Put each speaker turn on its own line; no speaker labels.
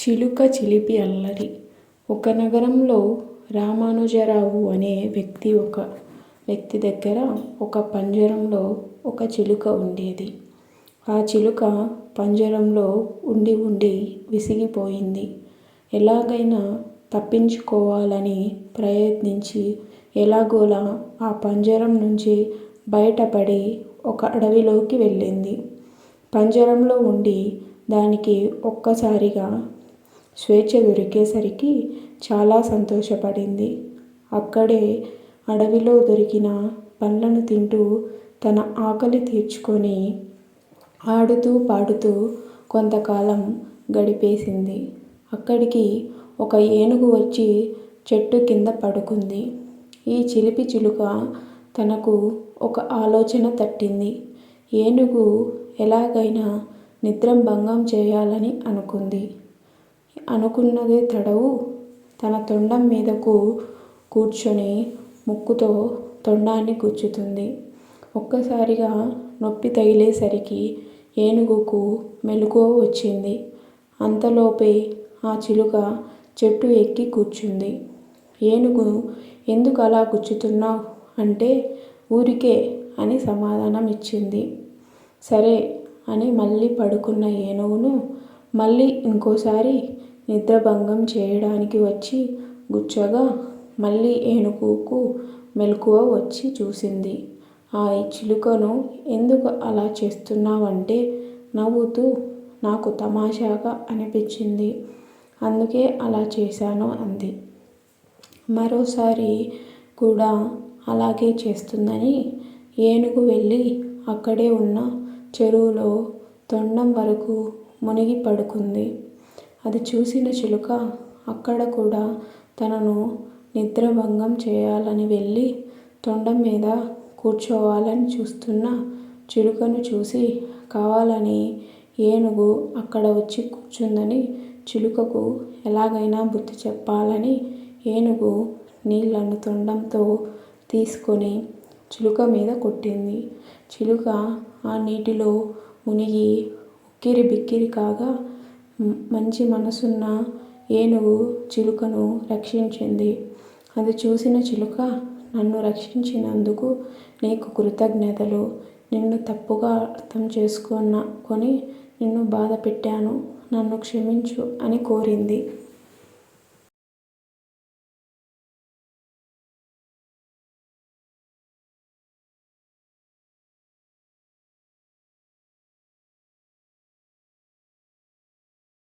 చిలుక చిలిపి అల్లరి. ఒక నగరంలో రామానుజరావు అనే వ్యక్తి ఒక వ్యక్తి దగ్గర ఒక పంజరంలో ఒక చిలుక ఉండేది. ఆ చిలుక పంజరంలో ఉండి ఉండి విసిగిపోయింది. ఎలాగైనా తప్పించుకోవాలని ప్రయత్నించి ఎలాగోలా ఆ పంజరం నుంచి బయటపడి ఒక అడవిలోకి వెళ్ళింది. పంజరంలో ఉండి దానికి ఒక్కసారిగా స్వేచ్ఛ దొరికేసరికి చాలా సంతోషపడింది. అక్కడే అడవిలో దొరికిన పండ్లను తింటూ తన ఆకలి తీర్చుకొని ఆడుతూ పాడుతూ కొంతకాలం గడిపేసింది. అక్కడికి ఒక ఏనుగు వచ్చి చెట్టు కింద పడుకుంది. ఈ చిలిపి చిలుక తనకు ఒక ఆలోచన తట్టింది. ఏనుగు ఎలాగైనా నిద్రాభంగం చేయాలని అనుకుంది. అనుకున్నదే తడవు. తన తొండం మీదకు కూర్చొని ముక్కుతో తొండాన్ని గుచ్చుతుంది ఒక్కసారిగా నొప్పి తగిలేసరికి ఏనుగుకు మెలకువ వచ్చింది. అంతలోపే ఆ చిలుక చెట్టు ఎక్కి కూర్చుంది. ఏనుగు ఎందుకు అలా గుచ్చుతున్నావు అంటే ఊరికే అని సమాధానం ఇచ్చింది సరే అని మళ్ళీ పడుకున్న ఏనుగును మళ్ళీ ఇంకోసారి నిద్రాభంగం చేయడానికి వచ్చి గుచ్చగా మళ్ళీ ఏనుగుకు మెలకువ వచ్చి చూసింది. ఆ చిలుకను ఎందుకు అలా చేస్తున్నావంటే నవ్వుతూ నాకు తమాషాగా అనిపించింది. అందుకే అలా చేశాను అంది. మరోసారి కూడా అలాగే చేస్తుందని ఏనుగు వెళ్ళి అక్కడే ఉన్న చెరువులో తొండం వరకు మునిగి పడుకుంది. అది చూసిన చిలుక అక్కడ కూడా తనను నిద్రభంగం చేయాలని వెళ్ళి తొండం మీద కూర్చోవాలని చూస్తున్న చిలుకను చూసి కావాలని ఏనుగు అక్కడ వచ్చి కూర్చుందని చిలుకకు ఎలాగైనా బుద్ధి చెప్పాలని ఏనుగు నీళ్ళను తొండంతో తీసుకొని చిలుక మీద కొట్టింది. చిలుక ఆ నీటిలో మునిగి ఉక్కిరి బిక్కిరి కాగా మంచి మనసున్న ఏనుగు చిలుకను రక్షించింది. అది చూసిన చిలుక నన్ను రక్షించినందుకు నీకు కృతజ్ఞతలు. నిన్ను తప్పుగా అర్థం చేసుకున్న కొని నిన్ను బాధ పెట్టాను నన్ను క్షమించు అని కోరింది.